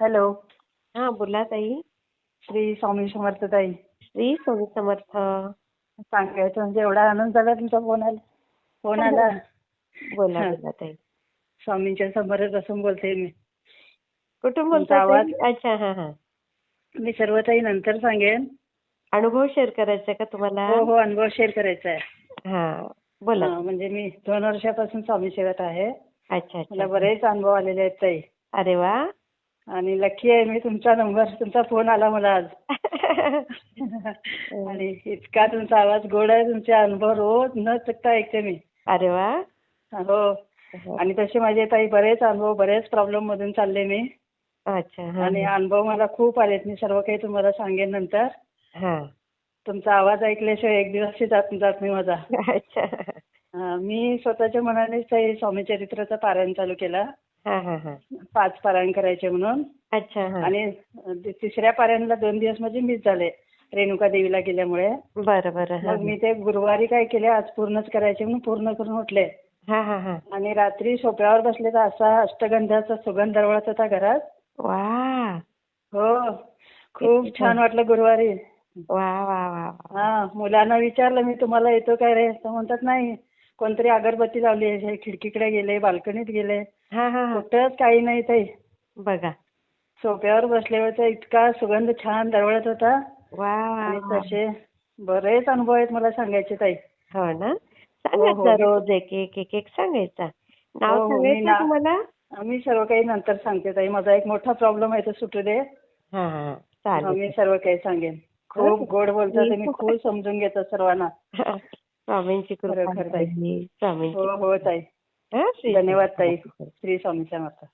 Hello. हा बोला ताई. श्री स्वामी समर्थ ताई. श्री स्वामी समर्थ. सांगायचं म्हणजे एवढा आनंद झाला तुमचा फोन आला. फोन आला. बोला. बोला ताई. स्वामींच्या समोरच बसून बोलते मी. कुठून बोलताय आवाज- ताई? अच्छा हा हा. मी सर्व काही नंतर सांगेन. अनुभव शेअर करायचा का तुम्हाला? हो हो अनुभव शेअर करायचा आहे. हा बोला. म्हणजे मी दोन वर्षापासून स्वामी सेवत आहे. अच्छा मला बरेच अनुभव आलेले आहेत ताई. अरे वा. आणि लकी आहे मी तुमचा नंबर तुमचा फोन आला मला आज. आणि इतका तुमचा आवाज गोड आहे तुमचे अनुभव रोज न चुकता ऐकते मी. अरे वा. हो. आणि तसे माझे ताई बरेच अनुभव बरेच प्रॉब्लेम मधून चालले मी. अच्छा हा आणि अनुभव मला खूप आलेत. मी सर्व काही तुम्हाला सांगेन नंतर. हा. तुमचा आवाज ऐकल्याशिवाय एक दिवसही जात जात नाही माझा. हा, मी स्वतःच्या मनानेच स्वामी चरित्राचं पारायण चालू केला. हा हा हा पाच पारायण करायचे म्हणून. अच्छा हा. आणि तिसऱ्या पारायणला दोन दिवस म्हणजे मिस झाले रेणुका देवीला गेल्यामुळे. बरं बरं मग मी ते गुरुवारी काय केले आज पूर्णच करायचे म्हणून पूर्ण करून उठले. हा हा हा. आणि रात्री सोप्यावर बसले तर असा अष्टगंधाचा सुगंध दरवळत होता घरात. वा. हो खूप छान वाटलं गुरुवारी. वा वा वा वा. हा मुलांना विचारलं मी तुम्हाला येतो काय रे? तर म्हणतात नाही कोणतरी अगरबत्ती लावली आहे खिडकीकडे गेले बाल्कनीत गेले. हा हा हा. कुठंच काही नाही ताई. बघा. सोप्यावर बसल्यावर तर इतका सुगंध छान दरवळत होता. वा वा आणि वा तसे बरेच अनुभव आहेत मला सांगायचे ताई. हो ना? हो, सांगायचा मी- रोज एक एक एक एक सांगायचा. हो, नाव हो, मी सांगायचं तुम्हाला? मी सर्व काही नंतर सांगते ताई. माझा एक मोठा प्रॉब्लेम आहे तो सुटू दे. हा हा हा, चालेल. मी सर्व काही सांगेन. खूप गोड बोलतो मी तुम्ही खूप समजून घेता सर्वांना. स्वामींची कृपा खरं, खरं ताई. आहे. स्वामींची हो हो ताई हा, श्री धन्यवाद ताई स्वामी समर्थ. श्री स्वामी समर्थ